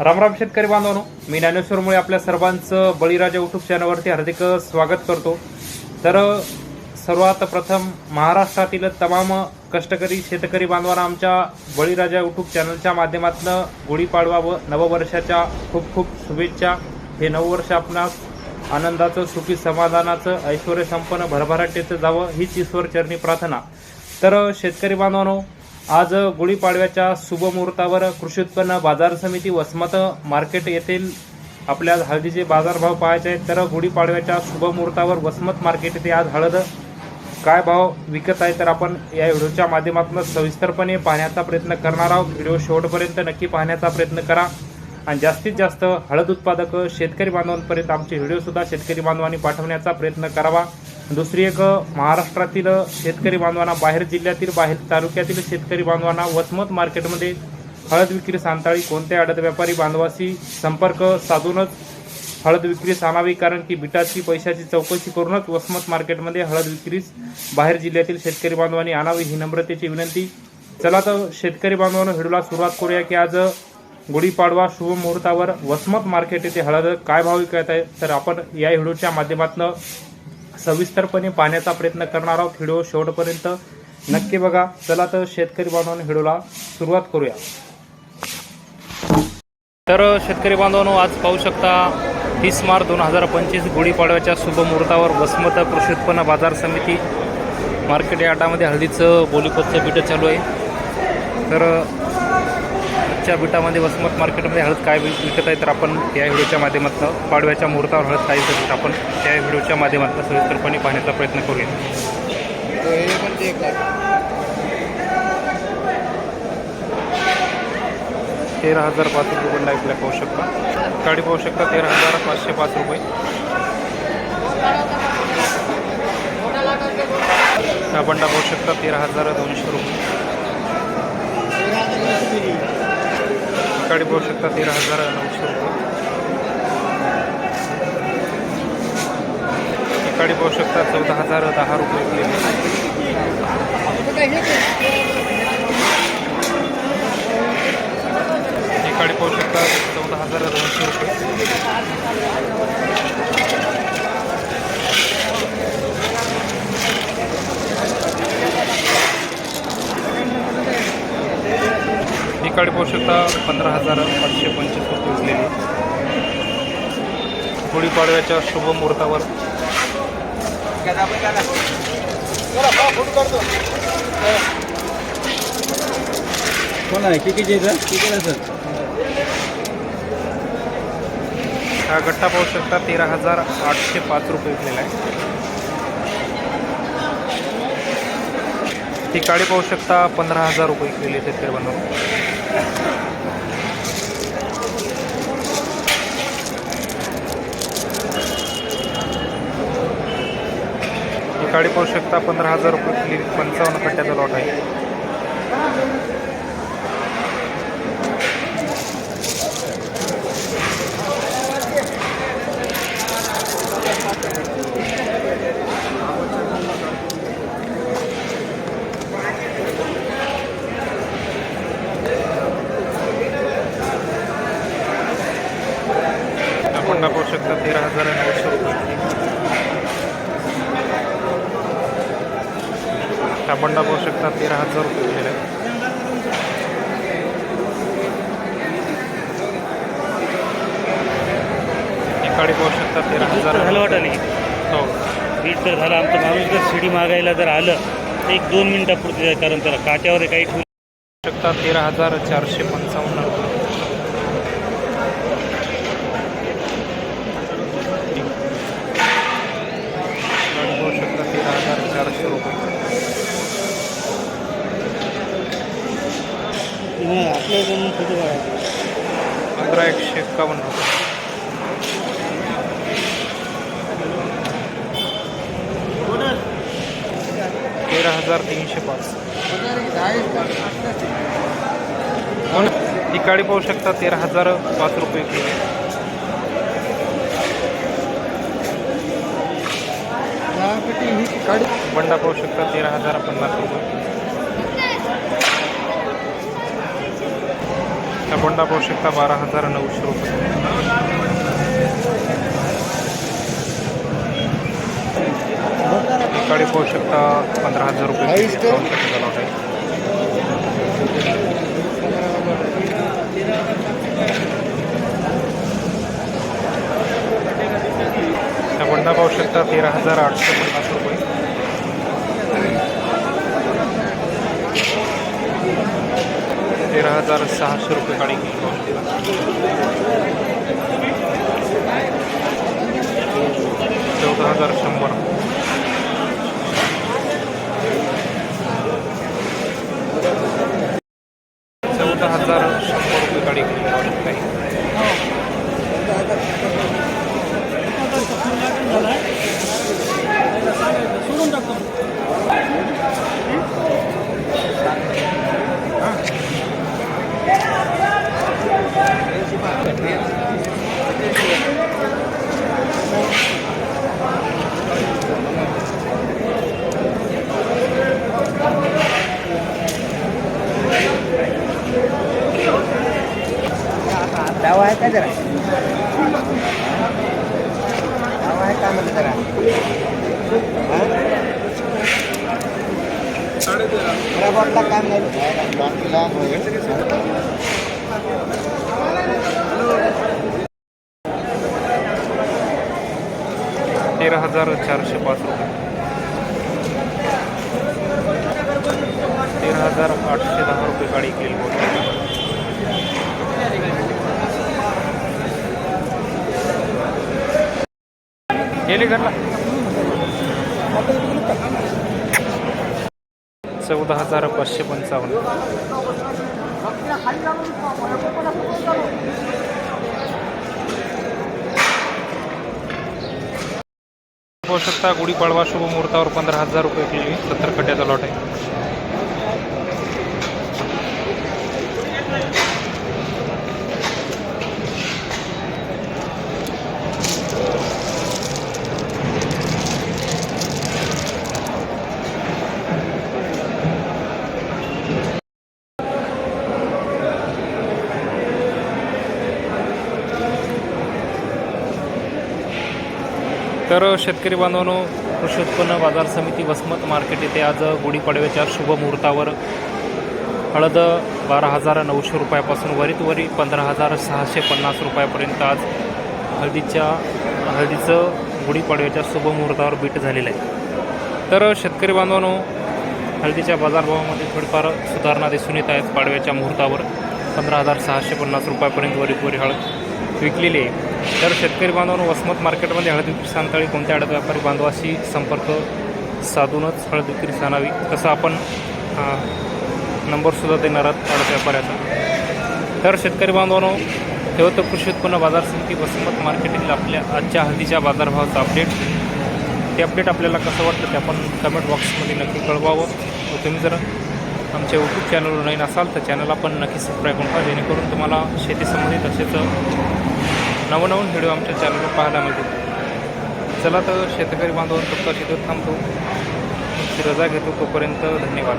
रामराम शेतकरी बांधवांनो. मी ज्ञानेश्वरमुळे आपल्या सर्वांचं बळीराजा युट्यूब चॅनलवरती हार्दिक स्वागत करतो. तर सर्वात प्रथम महाराष्ट्रातील तमाम कष्टकरी शेतकरी बांधवांना आमच्या बळीराजा युट्यूब चॅनलच्या माध्यमातून गुढीपाडवा व नववर्षाच्या खूप खूप शुभेच्छा. हे नववर्ष आपणास आनंदाचं सुखी समाधानाचं ऐश्वर संपन्न भरभराटीचं जावं हीच ईश्वर चरणी प्रार्थना. तर शेतकरी बांधवांनो आज गुढीपाडव्याच्या शुभमुहूर्तावर कृषी उत्पन्न बाजार समिती वसमत मार्केट येथील आपल्या हळदीचे बाजारभाव पाहायचे आहेत. तर गुढीपाडव्याच्या शुभमुहूर्तावर वसमत मार्केट येथे आज हळद काय भाव विकत आहे तर आपण या व्हिडिओच्या माध्यमातून सविस्तरपणे पाहण्याचा प्रयत्न करणार आहोत. व्हिडिओ शेवटपर्यंत नक्की पाहण्याचा प्रयत्न करा. आणि जास्तीत जास्त हळद उत्पादक शेतकरी बांधवांपर्यंत आमचे व्हिडिओसुद्धा शेतकरी बांधवांनी पाठवण्याचा प्रयत्न करावा. दुसरी एक महाराष्ट्रातील शेतकरी बांधवांना बाहेर जिल्ह्यातील बाहेर तालुक्यातील शेतकरी बांधवांना वसमत मार्केटमध्ये हळद विक्री सांताळी कोणत्या आडत व्यापारी बांधवाशी संपर्क साधूनच हळद विक्रीस आणावी कारण की बिटाची पैशाची चौकशी करूनच वसमत मार्केटमध्ये हळद विक्रीस बाहेर जिल्ह्यातील शेतकरी बांधवांनी आणावी ही नम्रतेची विनंती. चला तर शेतकरी बांधवांना व्हिडिओला सुरुवात करूया की आज गुढीपाडवा शुभमुहूर्तावर वसमत मार्केट येथे हळद काय भाव विकत आहे? तर आपण या व्हिडिओच्या माध्यमातून सविस्तरपणे पाहण्याचा प्रयत्न करणार आहोत. व्हिडिओ शेवटपर्यंत नक्की बघा. चला तर शेतकरी बांधवांनो व्हिडिओला सुरुवात करूया. तर शेतकरी बांधवांनो आज पाहू शकता तीस मार्च दोन हजार पंचवीस गुढीपाडव्याच्या शुभ मुहूर्तावर वसमत कृषी उत्पन्न बाजार समिती मार्केट यार्डामध्ये हळदीचं बोलीपतचं बिटं चालू आहे. तर पाडव्याच्या बिटामध्ये वसमत मार्केटमध्ये हळद काय विकत आहे तर आपण या व्हिडिओच्या माध्यमातून पाडव्याच्या मुहूर्तावर हळद काय विकत आपण त्या व्हिडिओच्या माध्यमातून सविस्तरपणे पाहण्याचा प्रयत्न करूया. तेरा हजार पाच रुपये पण आपल्या पाहू शकता. गाडी पाहू शकता तेरा हजार पाचशे पाच रुपये. हा बंडा पाहू शकता तेरा हजार दोनशे रुपये. गाडी पाहू शकता तेरा हजार नऊशे रुपये. गाडी पाहू शकता चौदा हजार दहा रुपये गाडी पाहू शकता चौदा हजार दोनशे रुपये. गाडी पाहू शकता पंधरा हजार पाचशे पंचवीस रुपये विकलेली गुढीपाडव्याच्या शुभ मुहूर्तावर. कोण आहे? किती सर? हा गट्टा पाहू शकता तेरा हजार आठशे पाच रुपये विकलेला आहे. ही काळी पाहू शकता पंधरा हजार रुपये विकलेली आहे शेतकरी बांधव गाडी काळी पाहू शकता पंधरा हजार रुपये किली पंचावन्न कट्ट्याचा लॉट आहे. आपण दाखवू शकता तेरा हजार नऊशे रुपये आपण दाखवू शकता तेरा हजार रुपये दिलेले आहे ही पाहू शकता तेरा हजार झालं वाटाणे हो. बीट जर झालं आमचं माणूस जर शिडी मागायला जर आलं तर एक दोन मिनिटापुरती जाईल कारण त्याला काट्यावर काही ठेवू शकता तेरा हजार चारशे पंचावन्न. रुपये गाडी पाहू शकता तेरा हजार चारशे रुपये आपल्या जणून फोटो काढायचे पंधरा एकशे एक्कावन्न रुपये. तेरा हजार तीनशे पाच. ही गाडी पाहू शकता तेरा हजार पाच रुपये किलो बंडा पाहू शकता तेरा हजार पन्नास रुपये. बंडा पाहू शकता बारा हजार नऊशे रुपये गाडी पाहू शकता पंधरा हजार रुपये झाला आहे. बंडा पाहू शकता तेरा हजार आठशे पन्नास रुपये तेरा हजार सहाशे रुपये गाडी चौदा हजार शंभर. आहे का म्हणजे जरा जरा बॉटला काम नाही तेरा हजार चारशे पाच रुपये तेरा हजार आठशे दहा रुपये गाडी केली होती गेली घरला चौदा हजार पाचशे पंचावन्न. पाहू शकता गुढीपाडवा शुभ मुहूर्तावर पंधरा हजार रुपये केली. सत्तर खड्ड्याचा लॉट आहे. तर शेतकरी बांधवांनो कृषी उत्पन्न बाजार समिती वसमत मार्केट येथे आज गुढीपाडव्याच्या शुभ मुहूर्तावर हळद बारा हजार नऊशे रुपयापासून वरीत वरी पंधरा हजार सहाशे पन्नास रुपयापर्यंत आज हळदीच्या हळदीचं गुढीपाडव्याच्या शुभ मुहूर्तावर बीट झालेलं आहे. तर शेतकरी बांधवांनो हळदीच्या बाजारभावामध्ये थोडीफार सुधारणा दिसून येत आहेत पाडव्याच्या मुहूर्तावर. पंधरा हजार सहाशे पन्नास रुपयापर्यंत वरीत वरी हळद. विकलेली आहे. तर शेतकरी बांधवांनो वसमत मार्केटमध्ये हळद विक्री सांगताळी कोणत्या हळद व्यापारी बांधवाशी संपर्क साधूनच हळद विक्री सांगावी? तसं आपण नंबरसुद्धा देणार आहात हळद व्यापाऱ्याचा. तर शेतकरी बांधवांनो तेव्हा तर कृषी उत्पन्न बाजार समिती वसमत मार्केटिंग आपल्या आजच्या हळदीच्या बाजारभावाचा अपडेट ते अपडेट आपल्याला कसं वाटतं ते आपण कमेंट बॉक्समध्ये नक्की कळवावं. तुम्ही जर आमच्या यूट्यूब चॅनलवर नवीन असाल तर चॅनल आपण नक्की सबस्क्राईब करून पहा जेणेकरून तुम्हाला शेतीसंबंधित तसेच नवनवीन व्हिडिओ आमच्या चॅनलवर पाहायला मिळतील. चला तर शेतकरी बांधवांचं शेतीवर थांबतो. रजा घेतो तोपर्यंत धन्यवाद.